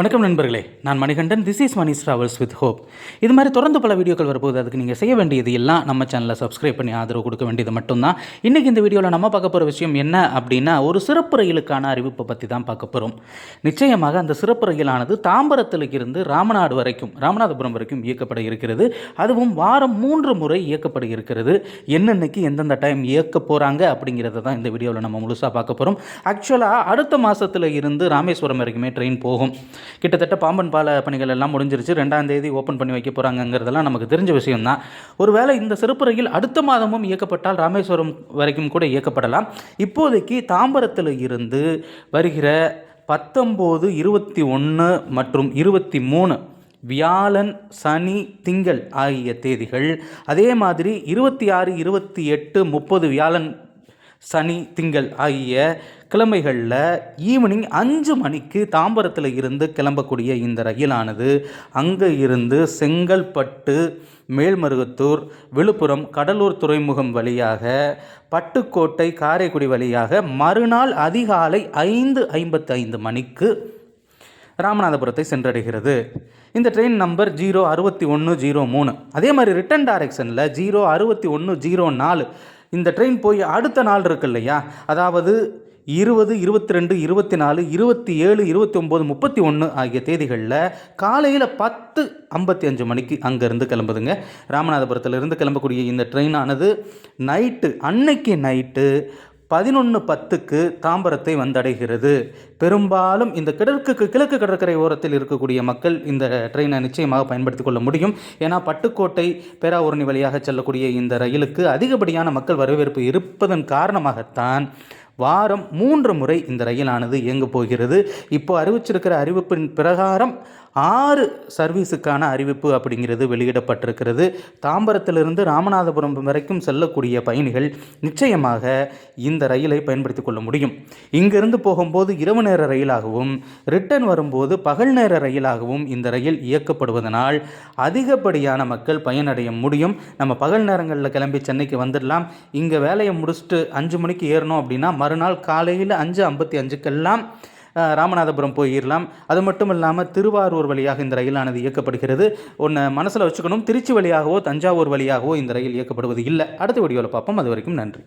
வணக்கம் நண்பர்களே. நான் Manikandan. This is Mani's travels with hope இது மாதிரி தொடர்ந்து பல வீடியோக்கள் வரும்போது அதுக்கு நீங்கள் செய்ய வேண்டியது எல்லாம் நம்ம சேனலை சப்ஸ்கிரைப் பண்ணி ஆதரவு கொடுக்க வேண்டியது மட்டும்தான். இன்றைக்கி இந்த வீடியோவில் நம்ம பார்க்க போகிற விஷயம் என்ன அப்படின்னா ஒரு சிறப்பு ரயிலுக்கான அறிவிப்பை பற்றி தான் பார்க்க போகிறோம் நிச்சயமாக அந்த சிறப்பு ரயிலானது தாம்பரத்தில் இருந்து ராமநாடு வரைக்கும் ராமநாதபுரம் வரைக்கும் இயக்கப்பட இருக்கிறது. அதுவும் வாரம் மூன்று முறை இயக்கப்பட இருக்கிறது. என்னென்னைக்கு எந்தெந்த டைம் இயக்க போகிறாங்க அப்படிங்கிறத தான் இந்த வீடியோவில் நம்ம முழுசாக பார்க்க போகிறோம் ஆக்சுவலாக அடுத்த மாதத்தில் இருந்து ராமேஸ்வரம் வரைக்குமே ட்ரெயின் போகும். கிட்டத்தட்ட பாம்பன் பால பணிகள் எல்லாம் முடிஞ்சிருச்சு. ரெண்டாம் தேதி ஓப்பன் பண்ணி வைக்க போகிறாங்கங்கிறதெல்லாம் நமக்கு தெரிஞ்ச விஷயம்தான். ஒருவேளை இந்த சிறப்பு ரயில் அடுத்த மாதமும் இயக்கப்பட்டால் ராமேஸ்வரம் வரைக்கும் கூட இயக்கப்படலாம். இப்போதைக்கு தாம்பரத்தில் இருந்து வருகிற பத்தொம்போது இருபத்தி ஒன்று மற்றும் இருபத்தி மூணு வியாழன் சனி திங்கள் ஆகிய தேதிகள் அதே மாதிரி இருபத்தி ஆறு இருபத்தி எட்டு முப்பது வியாழன் சனி திங்கள் ஆகிய கிழமைகளில் ஈவினிங் அஞ்சு மணிக்கு தாம்பரத்தில் இருந்து கிளம்பக்கூடிய இந்த ரயிலானது அங்கே இருந்து செங்கல்பட்டு மேல்மருகத்தூர் விழுப்புரம் கடலூர் துறைமுகம் வழியாக பட்டுக்கோட்டை காரைக்குடி வழியாக மறுநாள் அதிகாலை ஐந்து ஐம்பத்தி ஐந்து மணிக்கு ராமநாதபுரத்தை சென்றடைகிறது. இந்த ட்ரெயின் நம்பர் ஜீரோ அறுபத்தி ஒன்று ஜீரோ மூணு. அதே மாதிரி ரிட்டன் டைரக்ஷனில் ஜீரோ அறுபத்தி ஒன்று ஜீரோ நாலு. இந்த ட்ரெயின் போய் அடுத்த நாள் இருக்கு இல்லையா அதாவது இருபது இருபத்தி ரெண்டு இருபத்தி நாலு இருபத்தி ஏழு இருபத்தி ஒம்பது முப்பத்தி ஒன்று ஆகிய தேதிகளில் காலையில் பத்து ஐம்பத்தி அஞ்சு மணிக்கு அங்கேருந்து கிளம்புதுங்க. ராமநாதபுரத்தில் இருந்து கிளம்பக்கூடிய இந்த ட்ரெயினானது நைட்டு அன்னைக்கு நைட்டு பதினொன்று பத்துக்கு தாம்பரத்தை வந்தடைகிறது. பெரும்பாலும் இந்த கிழக்கு கிழக்கு கடற்கரை ஓரத்தில் இருக்கக்கூடிய மக்கள் இந்த ட்ரெயினை நிச்சயமாக பயன்படுத்திக் கொள்ள முடியும். ஏன்னா பட்டுக்கோட்டை பேராவூரணி வழியாக செல்லக்கூடிய இந்த ரயிலுக்கு அதிகப்படியான மக்கள் வரவேற்பு இருப்பதன் காரணமாகத்தான் வாரம் மூன்று முறை இந்த ரயிலானது இயங்க போகிறது. இப்போ அறிவிச்சிருக்கிற அறிவிப்பின் பிரகாரம் ஆறு சர்வீஸுக்கான அறிவிப்பு அப்படிங்கிறது வெளியிடப்பட்டிருக்கிறது. தாம்பரத்திலிருந்து ராமநாதபுரம் வரைக்கும் செல்லக்கூடிய பயணிகள் நிச்சயமாக இந்த ரயிலை பயன்படுத்தி கொள்ள முடியும். இங்கிருந்து போகும்போது இரவு நேர ரயிலாகவும் ரிட்டர்ன் வரும்போது பகல் நேர ரயிலாகவும் இந்த ரயில் இயக்கப்படுவதனால் அதிகப்படியான மக்கள் பயனடைய முடியும். நம்ம பகல் நேரங்களில் கிளம்பி சென்னைக்கு வந்துடலாம். இங்கே வேலையை முடிச்சுட்டு அஞ்சு மணிக்கு ஏறணும் அப்படின்னா மறுநாள் காலையில் அஞ்சு ஐம்பத்தி அஞ்சுக்கெல்லாம் ராமநாதபுரம் போயிடலாம் அது மட்டும் இல்லாமல் திருவாரூர் வழியாக இந்த ரயிலானது இயக்கப்படுகிறது. ஒன்று மனசில் வச்சுக்கணும் திருச்சி வழியாகவோ தஞ்சாவூர் வழியாகவோ இந்த ரயில் இயக்கப்படுவது இல்லை. அடுத்த வீடியோவில் பார்ப்போம். அது வரைக்கும் நன்றி.